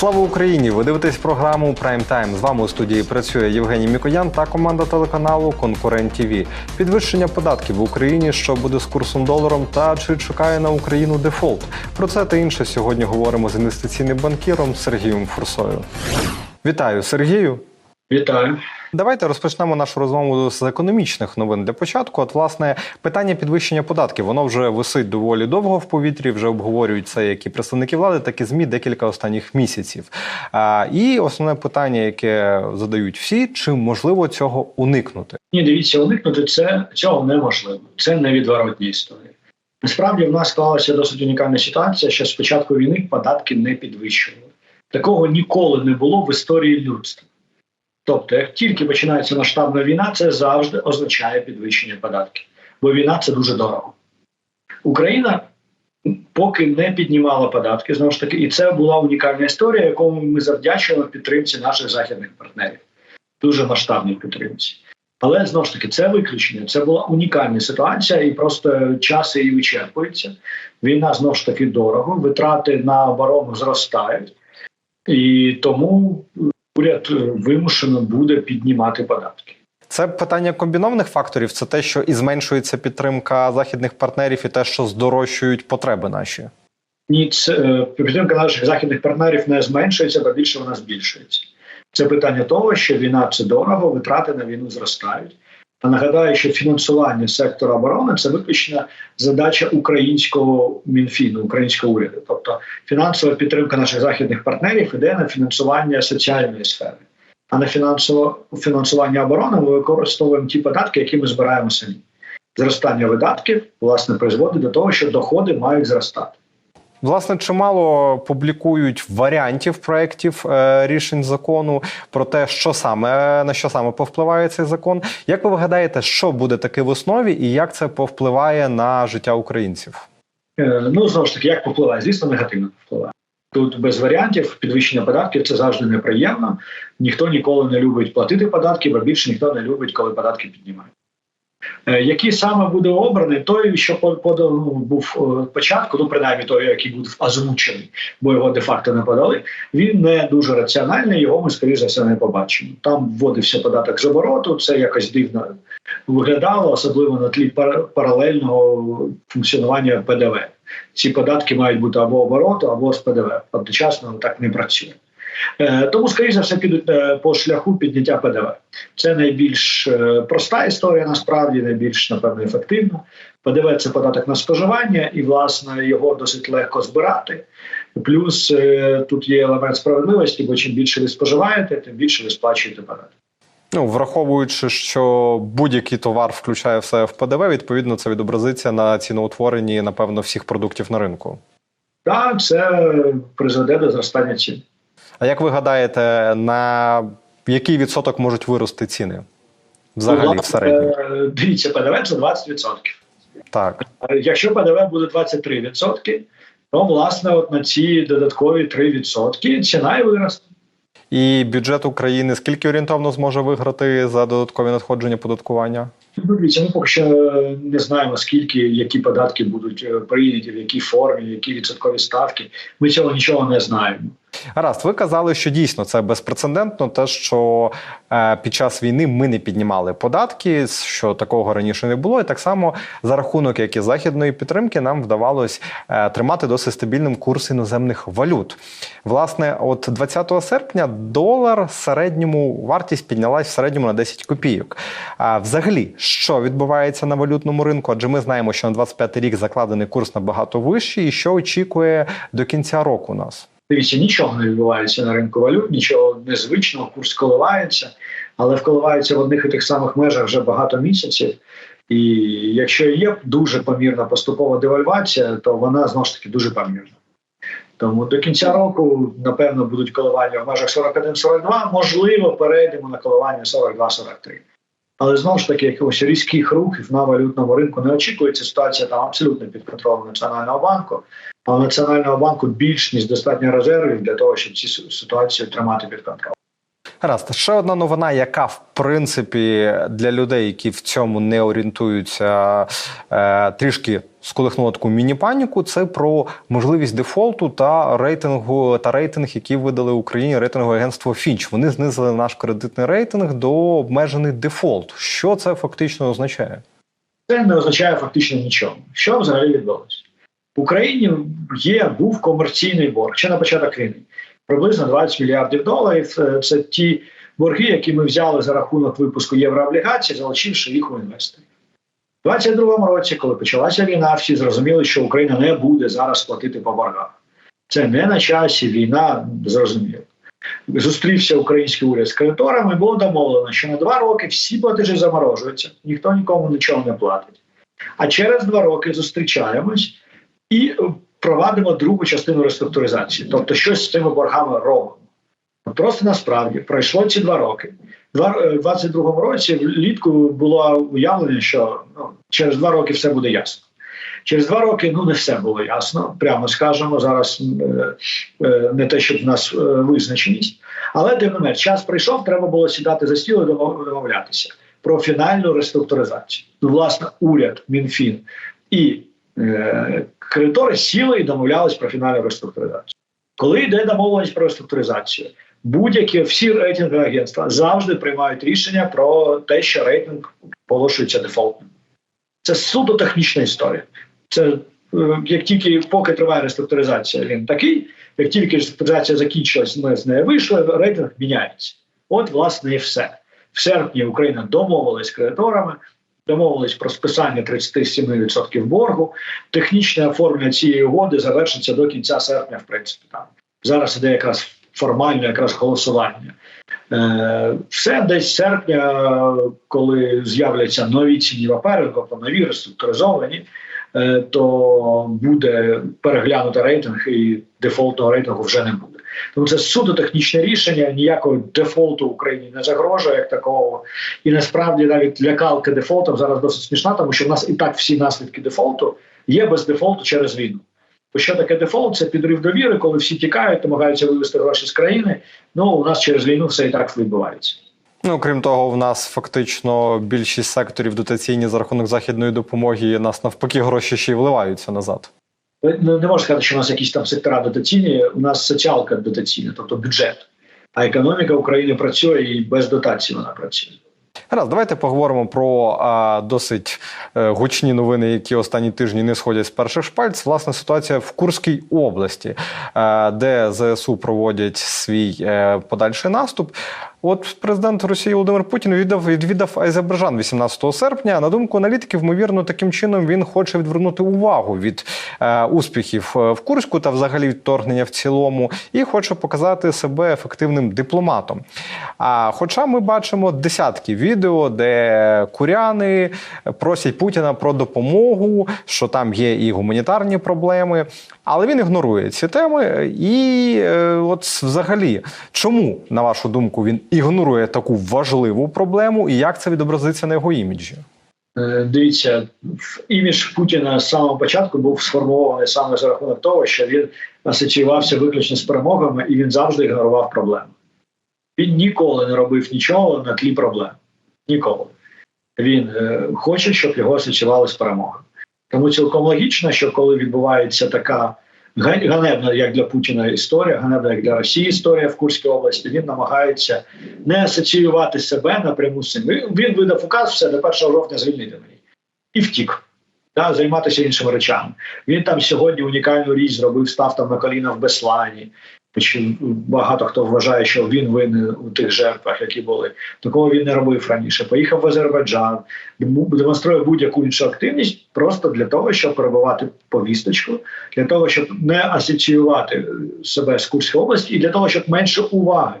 Слава Україні! Ви дивитесь програму Прайм Тайм. З вами у студії працює Євгеній Мікоян та команда телеканалу Конкурент ТВ. Підвищення податків в Україні, що буде з курсом доларом, та чи чекає на Україну дефолт. Про це та інше сьогодні говоримо з інвестиційним банкіром Сергієм Фурсою. Вітаю, Сергію! Вітаю. Давайте розпочнемо нашу розмову з економічних новин для початку. От, власне, питання підвищення податків воно вже висить доволі довго в повітрі. Вже обговорюють це як і представники влади, так і змі декілька останніх місяців. А, і основне питання, яке задають всі, чи можливо цього уникнути? Ні, дивіться, уникнути це цього неможливо. Це невідворотні історії. Насправді в нас склалася досить унікальна ситуація, що з початку війни податки не підвищували. Такого ніколи не було в історії людства. Тобто, як тільки починається масштабна війна, це завжди означає підвищення податків, бо війна це дуже дорого. Україна поки не піднімала податки, знову ж таки, і це була унікальна історія, якому ми завдячуємо підтримці наших західних партнерів. Дуже масштабній підтримці. Але знову ж таки, це виключення. Це була унікальна ситуація, і просто час її вичерпується. Війна знову ж таки дорого, витрати на оборону зростають, і тому уряд е, вимушено буде піднімати податки. Це питання комбінованих факторів. Це те, що і зменшується підтримка західних партнерів, і те, що здорожчують потреби наші. Ні, це е, підтримка наших західних партнерів не зменшується, а більше вона збільшується. Це питання того, що війна це дорого, витрати на війну зростають. Нагадаю, що фінансування сектора оборони це виключно задача українського мінфіну, українського уряду. Тобто фінансова підтримка наших західних партнерів іде на фінансування соціальної сфери, а на фінансово фінансування оборони ми використовуємо ті податки, які ми збираємо самі. Зростання видатків власне призводить до того, що доходи мають зростати. Власне, чимало публікують варіантів проєктів е, рішень закону про те, що саме на що саме повпливає цей закон. Як ви гадаєте, що буде таке в основі, і як це повпливає на життя українців? Е, ну знову ж таки, як попливає, звісно, негативно впливає. Тут без варіантів підвищення податків це завжди неприємно. Ніхто ніколи не любить платити податки, бо більше ніхто не любить, коли податки піднімають. Е, який саме буде обраний, той, що подав ну, був е, початку, ну принаймні той, який був озвучений, бо його де-факто не подали. Він не дуже раціональний. Його ми скоріше за все не побачимо. Там вводився податок з обороту. Це якось дивно виглядало, особливо на тлі паралельного функціонування ПДВ. Ці податки мають бути або обороту, або з ПДВ. Одночасно так не працює. Е, тому, скоріше за все, підуть е, по шляху підняття ПДВ. Це найбільш е, проста історія, насправді найбільш напевно ефективна. ПДВ це податок на споживання, і власне його досить легко збирати. Плюс тут є елемент справедливості, бо чим більше ви споживаєте, тим більше ви сплачуєте податок. Ну, враховуючи, що будь-який товар включає все в ПДВ, відповідно, це відобразиться на ціноутворенні, напевно, всіх продуктів на ринку. Так, це призведе до зростання цін. А як ви гадаєте, на який відсоток можуть вирости ціни? Взагалі в середньому? Е, дивіться, ПДВ це 20%. Так. Якщо ПДВ буде 23%, то власне от на ці додаткові 3% ціна і виросте. І бюджет України скільки орієнтовно зможе виграти за додаткові надходження податкування? Ну, дивіться, ми поки що не знаємо, скільки які податки будуть е, прийняті, в якій формі, які відсоткові ставки. Ми цього нічого не знаємо. Гаразд, ви казали, що дійсно це безпрецедентно, те, що е, під час війни ми не піднімали податки, що такого раніше не було, і так само за рахунок як і західної підтримки нам вдавалось е, тримати досить стабільним курс іноземних валют. Власне, от 20 серпня долар середньому вартість піднялась в середньому на 10 копійок. А взагалі, що відбувається на валютному ринку? Адже ми знаємо, що на 25 рік закладений курс набагато вищий, і що очікує до кінця року нас. Дивіться, нічого не відбувається на ринку валют, нічого незвичного, курс коливається, але вколивається в одних і тих самих межах вже багато місяців. І якщо є дуже помірна поступова девальвація, то вона знову ж таки дуже помірна. Тому до кінця року, напевно, будуть коливання в межах 41-42, можливо, перейдемо на коливання 42-43. Але знову ж таки, якихось різких рухів на валютному ринку не очікується. Ситуація там абсолютно під контролем Національного банку. А у Національного банку більш ніж достатньо резервів для того, щоб ці ситуацію тримати під контролем. Гаразд, ще одна новина, яка в принципі для людей, які в цьому не орієнтуються, е, трішки сколихнула таку міні-паніку. Це про можливість дефолту та рейтингу та рейтинг, який видали Україні рейтингове агентство Фінч. Вони знизили наш кредитний рейтинг до обмежений дефолт. Що це фактично означає? Це не означає фактично нічого. Що взагалі відбулося? В Україні є був комерційний борг ще на початок війни. Приблизно 20 мільярдів доларів. Це- Це ті борги, які ми взяли за рахунок випуску єврооблігацій, залучивши їх у інвесторів. У 22-му році, коли почалася війна, всі зрозуміли, що Україна не буде зараз платити по боргах. Це не на часі, війна зрозуміло. Зустрівся український уряд з кредиторами, було домовлено, що на два роки всі платежі заморожуються, ніхто нікому нічого не платить. А через два роки зустрічаємось і е, провадимо другу частину реструктуризації, тобто щось з цими боргами робимо. Просто насправді пройшло ці два роки. Е, 22-му році влітку було уявлення, що ну, через два роки все буде ясно. Через два роки ну не все було ясно, прямо скажемо. Зараз е, е, не те, щоб в нас визначеність, але тим не менш, час прийшов, треба було сідати за стіл і домовлятися про фінальну реструктуризацію. Власне, уряд, МінФін і кредитори сіли і домовлялись про фінальну реструктуризацію. Коли йде домовленість про реструктуризацію, будь-які всі рейтингові агентства завжди приймають рішення про те, що рейтинг оголошується дефолтним. Це суто технічна історія. Це е, як тільки поки триває реструктуризація, він такий. Як тільки реструктуризація закінчилась, ми з нею вийшли, рейтинг міняється. От, власне, і все. В серпні Україна домовилась з кредиторами, домовились про списання 37% боргу. Технічне оформлення цієї угоди завершиться до кінця серпня, в принципі. Там зараз іде якраз формальне якраз голосування. Е, все десь серпня, коли з'являться нові цінні папери, тобто нові реструктуризовані, е, то буде переглянути рейтинг і дефолтного рейтингу вже не буде. Тому це суто технічне рішення, ніякого дефолту Україні не загрожує як такого. І насправді навіть лякалка дефолтом зараз досить смішна, тому що в нас і так всі наслідки дефолту є без дефолту через війну. Бо що таке дефолт? Це підрив довіри, коли всі тікають, намагаються вивести гроші з країни. Ну у нас через війну все і так відбувається. Ну крім того, в нас фактично більшість секторів дотаційні за рахунок західної допомоги нас навпаки гроші ще й вливаються назад. Ну, не можна сказати, що у нас якісь там сектора дотаційні, у нас соціалка дотаційна, тобто бюджет. А економіка України працює і без дотацій вона працює. Гаразд, давайте поговоримо про а, досить е, гучні новини, які останні тижні не сходять з перших шпальць. Власне, ситуація в Курській області, е, де ЗСУ проводять свій е, подальший наступ. От президент Росії Володимир Путін відвідав, відвідав Азербайджан 18 серпня. На думку аналітиків, ймовірно, таким чином він хоче відвернути увагу від е, успіхів е, в Курську та взагалі відторгнення в цілому, і хоче показати себе ефективним дипломатом. А хоча ми бачимо десятки відео, де куряни просять Путіна про допомогу, що там є і гуманітарні проблеми, але він ігнорує ці теми. І е, от взагалі, чому, на вашу думку, він ігнорує таку важливу проблему, і як це відобразиться на його іміджі? Е, Дивіться, імідж Путіна з самого початку був сформований саме за рахунок того, що він асоціювався виключно з перемогами і він завжди ігнорував проблеми. Він ніколи не робив нічого на тлі проблем. Ніколи. Він е, хоче, щоб його асоціювали з перемогами. Тому цілком логічно, що коли відбувається така ганебна, як для Путіна історія, ганебна як для Росії історія в Курській області, він намагається не асоціювати себе напряму з цим. Він, видав указ все до 1 жовтня звільнити мені і втік. Да, займатися іншими речами. Він там сьогодні унікальну річ зробив, став там на коліна в Беслані. Багато хто вважає, що він винен у тих жертвах, які були. Такого він не робив раніше. Поїхав в Азербайджан, демонструє будь-яку іншу активність просто для того, щоб перебувати повісточку, для того, щоб не асоціювати себе з Курської області, і для того, щоб менше уваги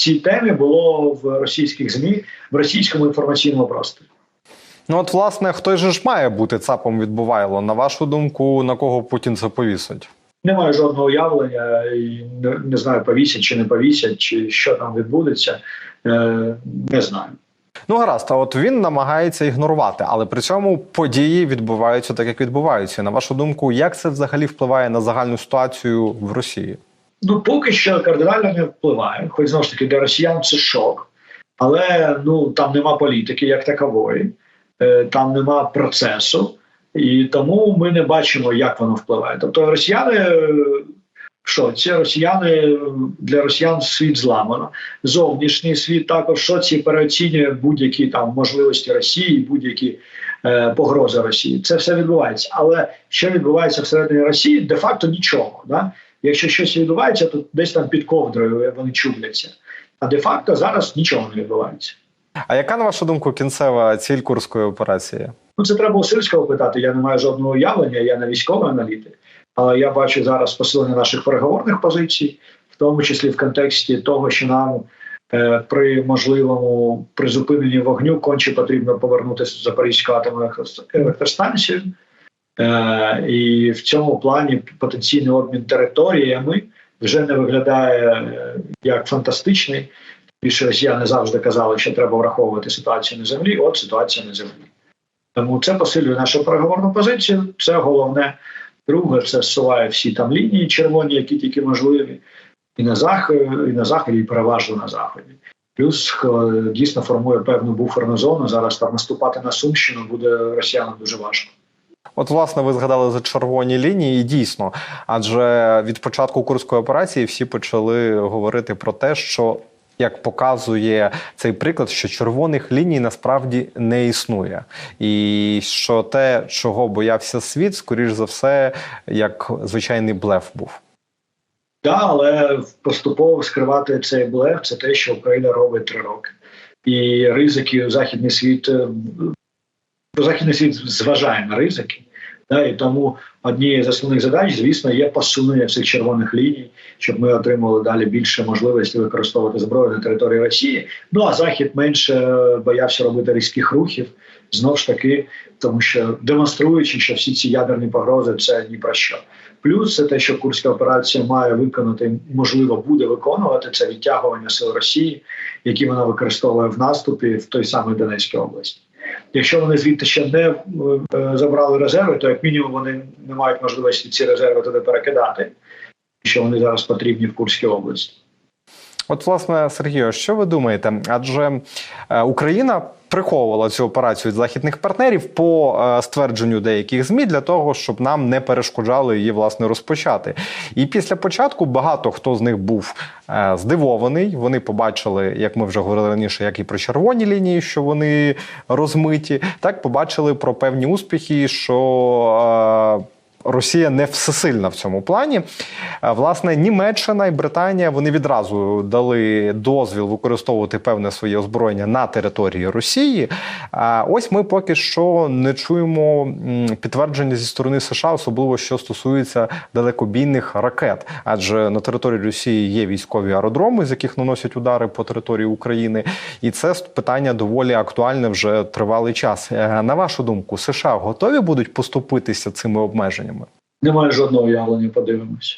цій темі було в російських змі, в російському інформаційному просторі. Ну, от, власне, хто ж має бути цапом від Бувайло? На вашу думку, на кого Путін це повісить? Немає жодного уявлення, і не, не знаю, повісять чи не повісять, чи що там відбудеться. Е, не знаю. Ну, гаразд, а от він намагається ігнорувати, але при цьому події відбуваються так, як відбуваються. На вашу думку, як це взагалі впливає на загальну ситуацію в Росії? Ну, поки що кардинально не впливає. Хоч знову ж таки для росіян це шок, але ну там нема політики як такової, е, там нема процесу, і тому ми не бачимо, як воно впливає. Тобто, росіяни е, в шоці, росіяни для росіян світ зламано. Зовнішній світ також шоці переоцінює будь-які там можливості Росії, будь-які е, погрози Росії. Це все відбувається. Але що відбувається всередині Росії, де-факто нічого. Да? Якщо щось відбувається, то десь там під ковдрою вони чубляться. А де-факто зараз нічого не відбувається. А яка, на вашу думку, кінцева ціль курської операції? Ну це треба у Сирського питати. Я не маю жодного уявлення, я не військовий аналітик. Але я бачу зараз посилення наших переговорних позицій, в тому числі в контексті того, що нам е, при можливому призупиненні вогню конче потрібно повернути Запорізьку атомну електростанцію. Е, і в цьому плані потенційний обмін територіями вже не виглядає е, як фантастичний. Більше росіяни завжди казали, що треба враховувати ситуацію на землі. От ситуація на землі. Тому це посилює нашу переговорну позицію. Це головне. Друге, це зсуває всі там лінії червоні, які тільки можливі, і на заході, і на заході, і переважно на заході. Плюс е, дійсно формує певну буферну зону. Зараз там наступати на Сумщину буде росіянам дуже важко. От, власне, ви згадали за червоні лінії, і дійсно, адже від початку курської операції всі почали говорити про те, що як показує цей приклад, що червоних ліній насправді не існує, і що те, чого боявся світ, скоріш за все, як звичайний блеф був. Так, але поступово скривати цей блеф це те, що Україна робить три роки, і ризики західний світ е, західний світ зважає на ризики. Да, і тому однією з основних задач, звісно, є посунення цих червоних ліній, щоб ми отримали далі більше можливості використовувати зброю на території Росії. Ну а захід менше боявся робити різких рухів знов ж таки, тому що демонструючи, що всі ці ядерні погрози це ні про що. Плюс це те, що курська операція має виконати, можливо, буде виконувати це відтягування сил Росії, які вона використовує в наступі в той самий Донецькій області. Якщо вони звідти ще не е, забрали резерви, то як мінімум вони не мають можливості ці резерви туди перекидати, що вони зараз потрібні в Курській області. От, власне, Сергію, що ви думаєте? Адже е, Україна приховувала цю операцію від західних партнерів по е, ствердженню деяких змі для того, щоб нам не перешкоджали її власне розпочати. І після початку багато хто з них був е, здивований. Вони побачили, як ми вже говорили раніше, як і про червоні лінії, що вони розмиті, так побачили про певні успіхи, що. Росія не всесильна в цьому плані. Власне, Німеччина і Британія вони відразу дали дозвіл використовувати певне своє озброєння на території Росії. А ось ми поки що не чуємо підтвердження зі сторони США, особливо що стосується далекобійних ракет. Адже на території Росії є військові аеродроми, з яких наносять удари по території України, і це питання доволі актуальне вже тривалий час. Е, на вашу думку, США готові будуть поступитися цими обмеженнями? Немає жодного уявлення, подивимося.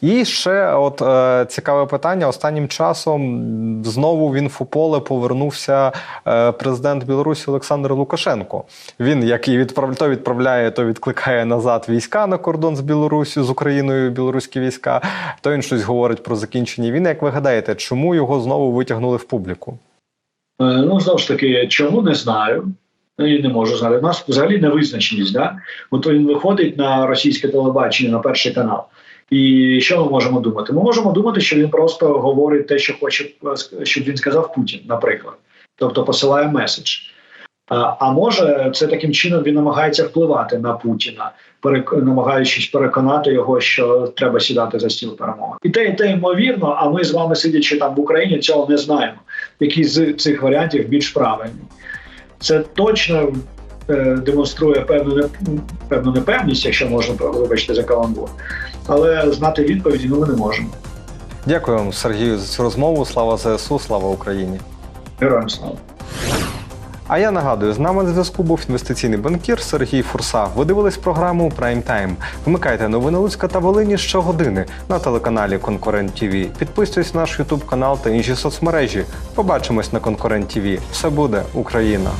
І ще от е, цікаве питання. Останнім часом знову в інфополе повернувся е, президент Білорусі Олександр Лукашенко. Він як і відправ... то відправляє, то відкликає назад війська на кордон з Білорусі з Україною, білоруські війська. То він щось говорить про закінчення війни. Як ви гадаєте, чому його знову витягнули в публіку? Е, ну знову ж таки, чому не знаю. Ну, і не можу знати. У нас взагалі невизначеність. Да? От він виходить на російське телебачення на перший канал. І що ми можемо думати? Ми можемо думати, що він просто говорить те, що хоче, щоб він сказав Путін, наприклад, тобто посилає меседж. А, а може, це таким чином він намагається впливати на Путіна, перек... намагаючись переконати його, що треба сідати за стіл перемоги. І те, і те ймовірно. А ми з вами сидячи там в Україні, цього не знаємо. Які з цих варіантів більш правильні. Це точно е, демонструє певну певну непевність, якщо можна вибачити за каламбур. Але знати відповіді ну, ми не можемо. Дякую вам, Сергію, за цю розмову. Слава ЗСУ, слава Україні. Героям слава. А я нагадую, з нами на зв'язку був інвестиційний банкір Сергій Фурса. Ви дивились програму Прайм Тайм. Вмикайте новини Луцька та Волині щогодини на телеканалі Конкурент Тіві. Підписуйтесь на наш Ютуб канал та інші соцмережі. Побачимось на Конкурент ТВ. Все буде Україна.